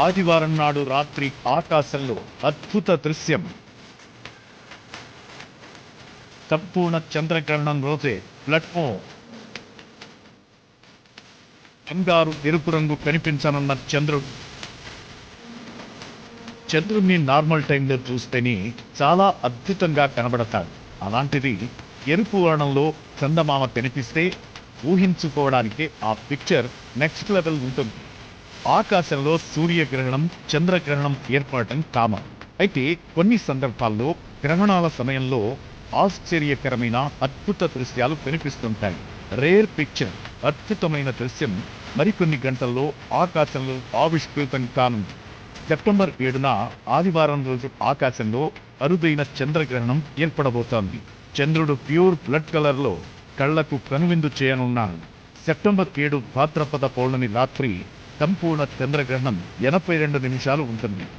ఆదివారం నాడు రాత్రి ఆకాశంలో అద్భుత దృశ్యం. సంపూర్ణ చంద్రగ్రహణం రోజే ప్లాట్ఫామ్. బంగారు ఎరుపు రంగు కనిపించనున్న చంద్రుడు. చంద్రుడిని నార్మల్ టైంలో చూస్తేనే చాలా అద్భుతంగా కనబడతాడు. అలాంటిది ఎరుపు వర్ణంలో చందమామ కనిపిస్తే ఊహించుకోవడానికి ఆ పిక్చర్ నెక్స్ట్ లెవెల్ ఉంటుంది. ఆకాశంలో సూర్యగ్రహణం చంద్రగ్రహణం ఏర్పడటం కామన్ అయితే కొన్ని సందర్భాల్లో గ్రహణాల సమయంలో ఆశ్చర్యకరమైన అద్భుత దృశ్యాలు కనిపిస్తుంటాయి. రేర్ పిక్చర్ అద్భుతమైన దృశ్యం మరికొన్ని గంటల్లో ఆకాశంలో ఆవిష్కృతం కానుంది. సెప్టెంబర్ ఏడున ఆదివారం రోజు ఆకాశంలో అరుదైన చంద్రగ్రహణం ఏర్పడబోతోంది. చంద్రుడు ప్యూర్ బ్లడ్ కలర్లో కళ్ళకు కనువిందు చేయనున్నాడు. సెప్టెంబర్ ఏడు భాద్రపద పౌర్ణమి రాత్రి సంపూర్ణ చంద్రగ్రహణం ఎనభై రెండు నిమిషాలు ఉంటుంది.